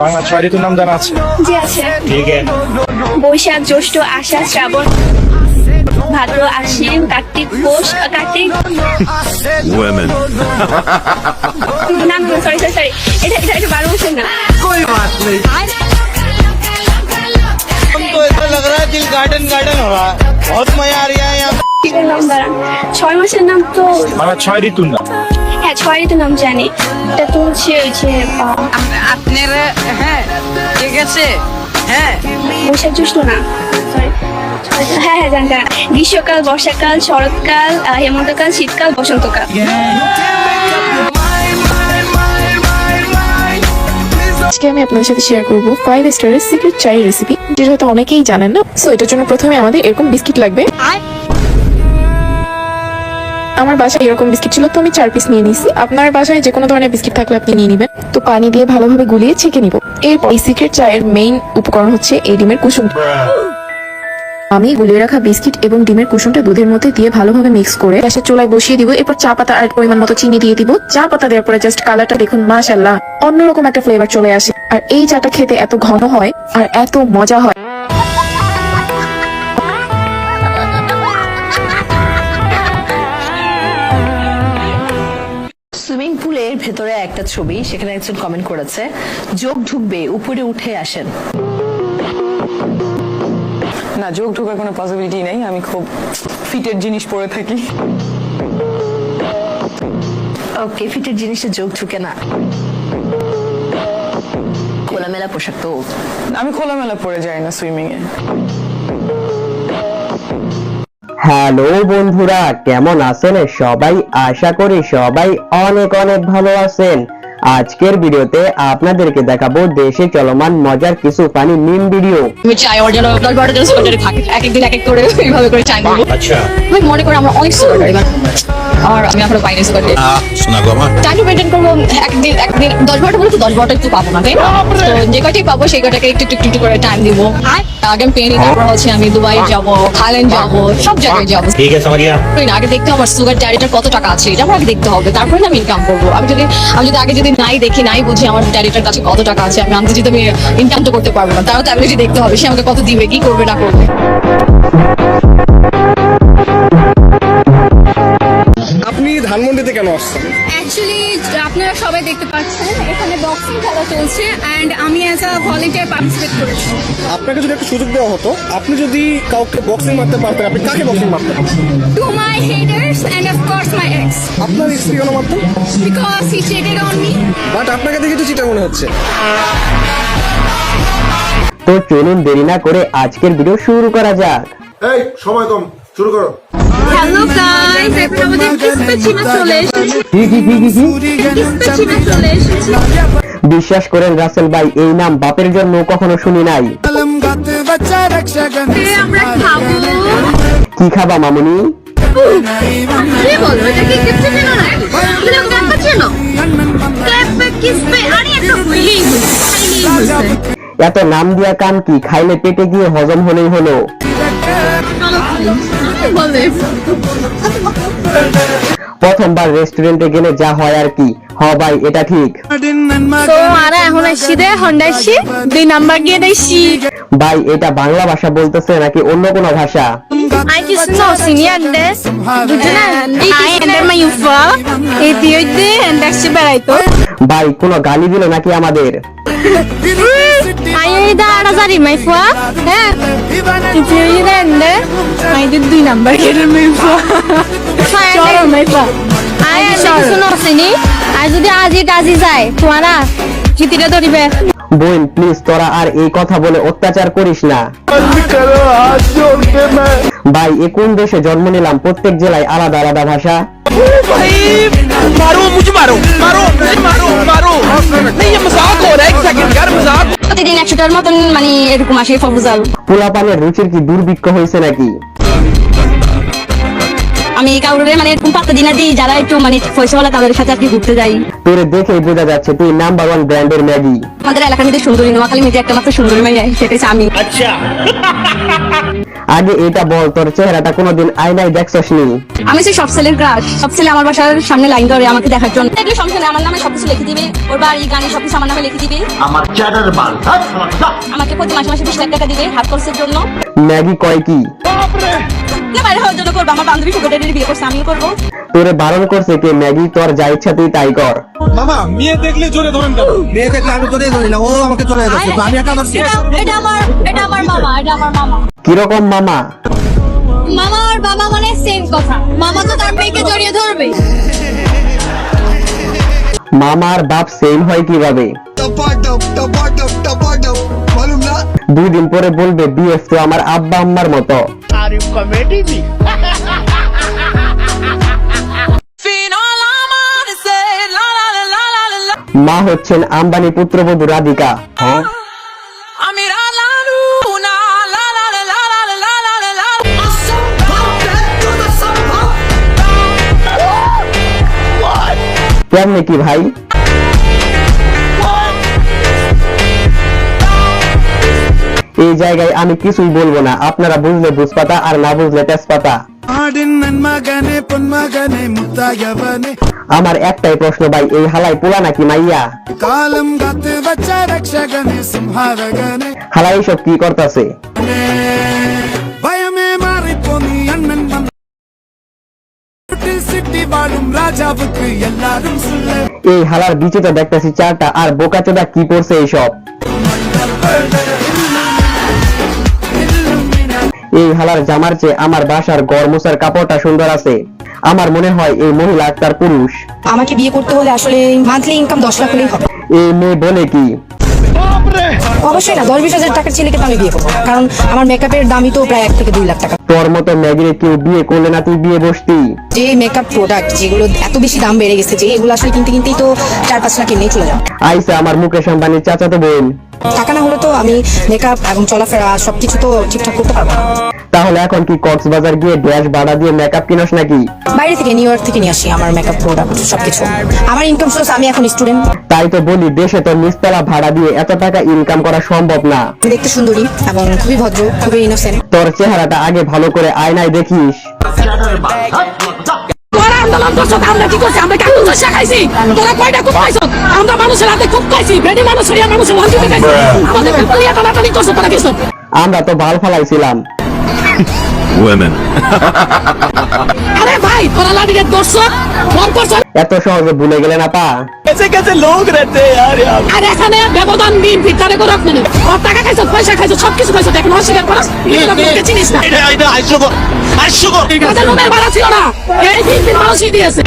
বাংলা ছয় ঋতুর নাম জানা আছে জি আছে ঠিক আছে বৈশাখ জ্যৈষ্ঠ আষাঢ় শ্রাবণ ভাদ্র আশ্বিন কার্তিক পৌষ আহ, কার্তিক women. না না সরি সরি সরি এটা এটা এটা বারো মাসের না कोई बात नहीं हमको ऐसा लग रहा है दिल गार्डन गार्डन हो रहा है बहुत मजा आ रहा है यहाँ पे। এটার নাম দাঁড়ান ছয় মাসের নাম তো বাংলা ছয় ঋতুর নাম হ্যাঁ ছয় ঋতুর নাম জানি। এটা তো হচ্ছে ওই যে আপনারা হ্যাঁ ঠিক আছে হ্যাঁ। বৈশাখ জ্যৈষ্ঠ না? হ্যাঁ হ্যাঁ জানি জানি। গ্রীষ্মকাল বর্ষাকাল শরৎকাল হেমন্তকাল শীতকাল বসন্তকাল। আজকে আমি আপনাদের সাথে শেয়ার করব ফাইভ স্টারের সিক্রেট চাই রেসিপি যেটা হয়তো অনেকেই জানেন না। সো এটার জন্য প্রথমে আমাদের এরকম বিস্কিট লাগবে। আমার বাসায় এরকম বিস্কিট ছিল, তো আমি চার পিস নিয়ে নিছি আপনার বাসায় যে কোনো ধরনের বিস্কিট থাকলে আপনি নিয়ে নেবেন। তো পানি দিয়ে ভালোভাবে গুলিয়ে ছেঁকে নিব। এরপর এই সিক্রেট চায়ের মেইন উপকরণ হচ্ছে এই ডিমের কুসুম। আমি গুলিয়ে রাখা বিস্কিট এবং ডিমের কুসুমটা দুধের মধ্যে দিয়ে ভালোভাবে মিক্স করে গ্যাসের চুলায় বসিয়ে দিব। এরপর চা পাতা আর পরিমাণ মতো চিনি দিয়ে দিব। চা পাতা দেওয়ার পরে জাস্ট কালারটা দেখুন মাশাল্লাহ অন্যরকম একটা ফ্লেভার চলে আসে। আর এই চাটা খেতে এত ঘন হয় আর এত মজা হয়। ভেতরে একটা ছবি সেখানে একজন কমেন্ট করেছে যোগ ঢুকবে উপরে উঠে আসেন। না যোগ ঢোকার কোনো পসিবিলিটি নেই আমি খুব ফিটের জিনিস পরে থাকি। ওকে ফিটের জিনিসে যোগ ঢুকে না। খোলামেলা পোশাক তো। আমি খোলামেলা পরে যাই না সুইমিং এ হ্যালো বন্ধুরা কেমন আছেন? সবাই আশা করি সবাই অনেক অনেক ভালো আছেন। আজকের ভিডিওতে আপনাদেরকে দেখাবো দেশে চলমান মজার কিছু ফানি মিম ভিডিও এক একদিন এক এক করে এইভাবে করে চাই। আচ্ছা। মনে করি আমরা অনেক আর আমি এখনও পাইনি সুগার শোনা গো আমার? টাইম মেনটেন করব একদিন একদিন দশ বারোটা বলে তো দশ বারোটা একটু পাবো না তাই তো যে কয়টাই পাবো সেই কয়টাকে একটু একটু একটু করে টাইম দিব। আগে আমি পেয়ে নিই তারপর হচ্ছে আমি দুবাই যাব থাইল্যান্ড যাব সব জায়গায় যাব। ঠিক আছে মারিয়া আগে দেখতে আমার সুগার ড্যাডিটার কত টাকা আছে এটা আমার আগে দেখতে হবে। তারপরে আমি ইনকাম করব। আমি যদি আমি যদি আগে যদি নাই দেখি নাই বুঝি আমার ড্যাডিটার কাছে কত টাকা আছে আমি আনতে যদি আমি ইনকাম তো করতে পারব না তারও তো অ্যাবিলিটি দেখতে হবে সে আমাকে কত দিবে কি করবে না করবে। ধানমন্ডিতে কেন আসছেন? অ্যাকচুয়ালি আপনারা সবাই দেখতে পাচ্ছেন এখানে বক্সিং খেলা চলছে অ্যান্ড আমি অ্যাজ আ ভলেন্টিয়ার পার্টিসিপেট করেছি। আপনাকে যদি একটা সুযোগ দেওয়া হতো আপনি যদি কাউকে বক্সিং মারতে পারতেন আপনি কাকে boxing মারতেন? To my haters and of course my ex আপনার স্ত্রী কেন মারতেন? Because he cheated on me but আপনাকে দেখে তো চিটা মনে হচ্ছে। তো চলুন দেরি না করে আজকের ভিডিও শুরু করা যাক। এই সময় কম। শুরু করো হ্যালো গাইস এখন আমাদের কিসপেচিনা চলে এসেছে কি কি কি কি? কিসপেচিনা চলে এসেছে বিশ্বাস করেন রাসেল ভাই এই নাম বাপের জন্য কখনো শুনি নাই আমরা খাব কি খাবা মামুনি কি বলো এটা কি কিসপেচিনা নাকি তুমি ক্যাপাচিনো ক্যাপে কিসপে আরে একটা হইলেই হইছে এত নাম দিয়া কাম কি? খাইলে পেটে গিয়ে হজম হলেই হলো। প্রথমবার রেস্টুরেন্টে গেলে যা হয় আর কি। হ ভাই এটা ঠিক। তো আরা এখন আসছি দে হন্ডাইছি দুই নাম্বার গিয়ে দেইছি ভাই এটা বাংলা ভাষা বলতেছে নাকি অন্য কোনো ভাষা? ভাই কোনো গালি দিল নাকি আমাদের? আই এই দা আড়া জারি মাই ফুয়া হ্যাঁ তুই এই দে আই দে দুই নাম্বার কেটে মাই ফুয়া চলো মাই ফুয়া আই শুনো কিছু সিনি আর যদি আজি কাজি যায় তোমারা চিতিটা ধরিবে বোন প্লিজ তোরা আর এই কথা বলে অত্যাচার করিস না। ভাই এ কোন দেশে জন্ম নিলাম? প্রত্যেক জেলায় আলাদা আলাদা ভাষা। মতন মানে এরকম রুচির কি দুর্ভিক্ষ হয়েছে নাকি? আমি কাউরে মানে এরকম পাত্তা দিনা দিই যারা একটু মানে পয়সাওয়ালা তাদের সাথে আর কি ঘুরতে যাই। তোরে দেখেই বোঝা যাচ্ছে তুই নাম্বার ওয়ান ব্র্যান্ডের ম্যাগি। আমাদের এলাকার মধ্যে সুন্দরী নোয়াখালী মধ্যে একটা মাত্র সুন্দরী মেয়ে সেটা আমি। আগে এটা বল তোর চেহারাটা কোনোদিন আয়নায় দেখছস নি? আমি সেই সব ছেলের ক্রাশ সব ছেলে আমার বাসার সামনে লাইন ধরে আমাকে দেখার জন্য। দেখলে নেই আমার নামে সবকিছু লিখে দিবে ওর বাড়ি গানে সবকিছু আমার নামে লিখে দিবে। আমার চ্যাটার বাল আমাকে প্রতি মাসে মাসে বিশ লাখ টাকা দিবে হাত খরচের জন্য। ম্যাগি কয় কি? না বাইরে হওয়ার জন্য করব আমার বান্ধবী সুগার বিয়ে করছে আমিও করব। তোরে বারণ করছে কে? ম্যাগি তোর যা ইচ্ছা তুই তাই কর। মামা মেয়ে দেখলে জোরে ধরেন কেন? মেয়ে দেখলে আমি তোরে ধরি না ও আমাকে চলে যাচ্ছে তো আমি একা ধরছি। এটা- এটা আমার এটা আমার মামা এটা আমার মামা। কীরকম মামা? মামা আর বাবা মানে সেম কথা। মামা তো তার মেয়েকে জড়িয়ে ধরবে মামার বাপ সেম হয় কীভাবে? দুই দিন পরে বলবে বিএস তো আমার আব্বা আম্মার মতো। মা হচ্ছেন আম্বানি পুত্রবধূ রাধিকা। হ্যাঁ? কেমনে কি ভাই? এই জায়গায় আমি কিছুই বলব না। আপনারা বুঝলে বুঝপাতা আর না বুঝলে তেজপাতা। আমার একটাই প্রশ্ন ভাই এই হালাই পোলা নাকি মাইয়া? হালাই সব কি করতেছে? এই হালার বিচিটা দেখতেছি চারটা আর বোকা চোদা কি পড়ছে এইসব? এই হালার জামার চেয়ে আমার বাসার গরমোসার কাপড়টা সুন্দর আছে। আমার মনে হয় এই মহিলা তার পুরুষ। আমাকে বিয়ে করতে হলে আসলে মান্থলি ইনকাম দশ লাখ হলেই হবে। এই মেয়ে বলে কি? অবশ্যই না দশ বিশ হাজার টাকার ছেলেকে তো আমি বিয়ে করব কারণ আমার মেকআপের দামই তো প্রায় এক থেকে দুই লাখ টাকা। তোর মতো ম্যাগিরে কেউ বিয়ে করলে না তুই বিয়ে বসতি? যে মেকআপ প্রোডাক্ট যেগুলো এত বেশি দাম বেড়ে গেছে যে এগুলো আসলে কিনতে কিনতেই তো চার পাঁচ লাখ এমনি চলে যাবে। আইসা আমার মুকেশ আম্বানির চাচাতো বোন। টাকা না হলে তো আমি মেকআপ এবং চলাফেরা সবকিছু তো ঠিকঠাক করতে পারব না। তাহলে এখন কি কক্সবাজার গিয়ে ড্যাশ ভাড়া দিয়ে মেকআপ কিনস নাকি? বাইরে থেকে নিউ ইয়র্ক থেকে নিয়ে আসি আমার মেকআপ প্রোডাক্ট সবকিছু। আমার ইনকাম সোর্স আমি এখন স্টুডেন্ট তাই তো বলি দেশে তো নিচতলা ভাড়া দিয়ে এত টাকা ইনকাম করা সম্ভব না। আমি দেখতে সুন্দরী এবং খুবই ভদ্র খুবই ইনোসেন্ট তোর চেহারাটা আগে ভালো করে আয়নায় দেখিস। তোরা আন্দোলন করছ আমরা কি করছি? আমরা কেন দোষ খাইছি তোরা কয়টা খুব খাইছো আমরা মানুষের হাতে খুব খাইছি। বেডি মানুষ হইয়া মানুষের মন খাইছি। আমাদের কুলিয়া টানাটানি করছ তোরা কিছু। আমরা তো ভালো ফলাইছিলাম। Women. আরে ভাই তোরা লাডিকে দর্শক ফোন করছো এত সহজে ভুলে গেলেন আপা कैसे कैसे लोग रहते हैं यार यहाँ আর এখানে ব্যবধান দিন ভিতরে করে রাখবেন ও টাকা খাইছো পয়সা খাইছো সব কিছু খাইছো দেখুন অস্বীকার করো এগুলো লোককে চিনিস না তাদের রুমের ভাড়া ছিল না এই তিন দিন মানুষই দিয়েছে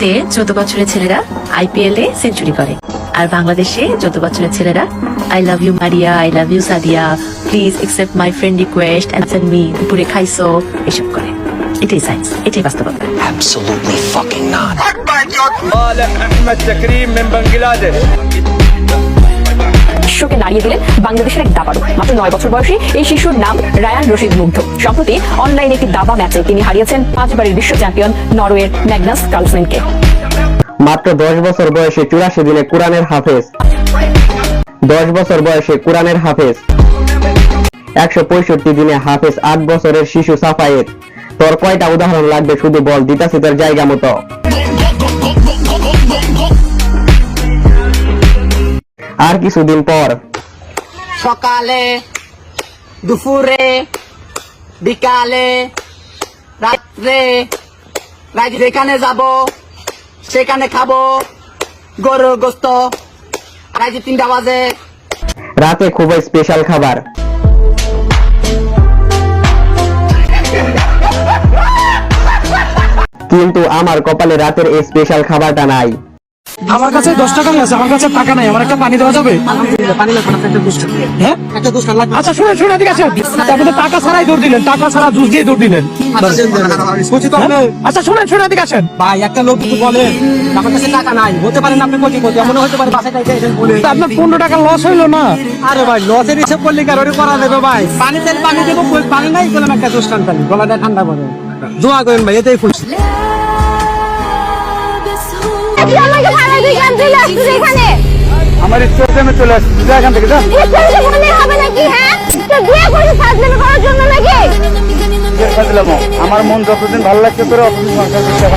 ইন্ডিয়াতে চোদ্দ বছরের ছেলেরা আইপিএল এ সেঞ্চুরি করে আর বাংলাদেশে চোদ্দ বছরের ছেলেরা I love you Maria I love you Sadia please accept my friend request answer send me দুপুরে খাইছো এসব করে। এটাই সায়েন্স এটাই বাস্তবতা। বিশ্বকে নাড়িয়ে দিলেন বাংলাদেশের এক দাবাড়ু। মাত্র নয় বছর বয়সে এই শিশুর নাম রায়ান রশিদ মুগ্ধ। সম্প্রতি অনলাইনে একটি দাবা ম্যাচে তিনি হারিয়েছেন পাঁচবারের বিশ্ব চ্যাম্পিয়ন নরওয়ের ম্যাগনাস কার্লসেনকে। মাত্র দশ বছর বয়সে চুরাশি দিনে কোরআনের হাফেজ। দশ বছর বয়সে কোরআনের হাফেজ। একশো পঁয়ষট্টি দিনে হাফেজ আট বছরের শিশু সাফায়েত। তোর কয়টা উদাহরণ লাগবে শুধু বল, দিতাছি তোর জায়গা মতো। আর কিছুদিন পর। সকালে দুপুরে বিকালে রাত্রে রাত যেখানে যাব সেখানে খাব। গরুর গোস্ত। রাত তিনটা বাজে। রাতে খুবই স্পেশাল খাবার। কিন্তু আমার কপালে রাতের এই স্পেশাল খাবারটা নাই। আমার কাছে দশ টাকা আছে আমার কাছে টাকা নাই আমার একটা পানি দেওয়া যাবে? হ্যাঁ? আচ্ছা শুনে শুনে ঠিক আছে তারপরে টাকা ছাড়াই দৌড় দিলেন টাকা ছাড়া জুস দিয়ে দৌড় দিলেন। হ্যাঁ? আচ্ছা শুনে শুনে ঠিক আছেন ভাই একটা লোক কিছু বলে আমার কাছে টাকা নাই হতে পারে না আপনি কোটি কোটি এমন হতে পারে বাসায় বলে। আপনার পনেরো টাকা লস হইল না? আরে ভাই লসের হিসাব করলে কারোর করা দেবে ভাই? পানি তেল পানি দেবো পানি নাই বললাম একটা দোষ কান্তালি গলাটা ঠান্ডা করে দোয়া করেন ভাই এটাই ফুল কেন চলে এখানে। আমার ইচ্ছে আমি চলে আসছি। যা এখান থেকে যা। ইচ্ছে মনে হবে নাকি হ্যাঁ? তো বিয়ে করেছিস ফাজলামি করার জন্য নাকি? আমার মন যতদিন ভালো লাগছে তোর অতদিন সংসার করতে হবে।